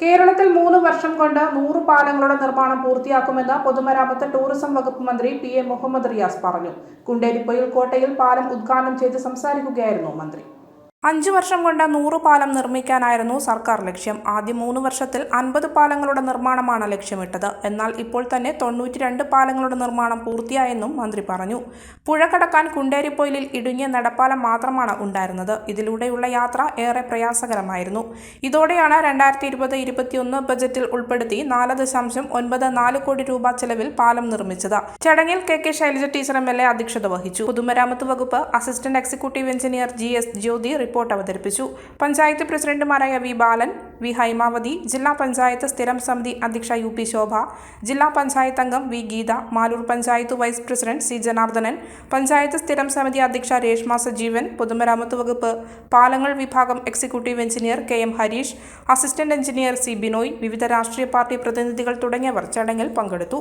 കേരളത്തിൽ മൂന്ന് വർഷം കൊണ്ട് നൂറ് പാലങ്ങളുടെ നിർമ്മാണം പൂർത്തിയാക്കുമെന്ന് പൊതുമരാമത്ത് ടൂറിസം വകുപ്പ് മന്ത്രി പി എ മുഹമ്മദ് റിയാസ് പറഞ്ഞു. കുണ്ടേരിപ്പൊയിൽ കോട്ടയിൽ പാലം ഉദ്ഘാടനം ചെയ്ത് സംസാരിക്കുകയായിരുന്നു മന്ത്രി. അഞ്ചു വർഷം കൊണ്ട് നൂറ് പാലം നിർമ്മിക്കാനായിരുന്നു സർക്കാർ ലക്ഷ്യം. ആദ്യ മൂന്ന് വർഷത്തിൽ അൻപത് പാലങ്ങളുടെ നിർമ്മാണമാണ് ലക്ഷ്യമിട്ടത്. എന്നാൽ ഇപ്പോൾ തന്നെ തൊണ്ണൂറ്റി രണ്ട് പാലങ്ങളുടെ നിർമ്മാണം പൂർത്തിയായെന്നും മന്ത്രി പറഞ്ഞു. പുഴ കടക്കാൻ കുണ്ടേരിപ്പൊയിലിൽ ഇടുങ്ങിയ നടപ്പാലം മാത്രമാണ് ഉണ്ടായിരുന്നത്. ഇതിലൂടെയുള്ള യാത്ര ഏറെ പ്രയാസകരമായിരുന്നു. ഇതോടെയാണ് രണ്ടായിരത്തി ഇരുപത് ഇരുപത്തിയൊന്ന് ബജറ്റിൽ ഉൾപ്പെടുത്തി നാല് ദശാംശം ഒൻപത് നാല് കോടി രൂപ ചെലവിൽ പാലം നിർമ്മിച്ചത്. ചടങ്ങിൽ K K Shailaja teacher M L A അധ്യക്ഷത വഹിച്ചു. പൊതുമരാമത്ത് വകുപ്പ് assistant executive engineer G S Jyothi report അവതരിപ്പിച്ചു. പഞ്ചായത്ത് പ്രസിഡന്റുമാരായ വി ബാലൻ വി ഹൈമാവതി ജില്ലാ പഞ്ചായത്ത് സ്ഥിരം സമിതി അധ്യക്ഷ യു പി ശോഭ ജില്ലാ പഞ്ചായത്ത് അംഗം V Geetha Maloor panchayat vice president C Janardhanan panchayat സ്ഥിരം സമിതി അധ്യക്ഷ രേഷ്മ സജീവൻ പൊതുമരാമത്ത് വകുപ്പ് പാലങ്ങൾ വിഭാഗം executive engineer K M Harish assistant engineer C Binoy വിവിധ രാഷ്ട്രീയ പാർട്ടി പ്രതിനിധികൾ തുടങ്ങിയവർ ചടങ്ങിൽ പങ്കെടുത്തു.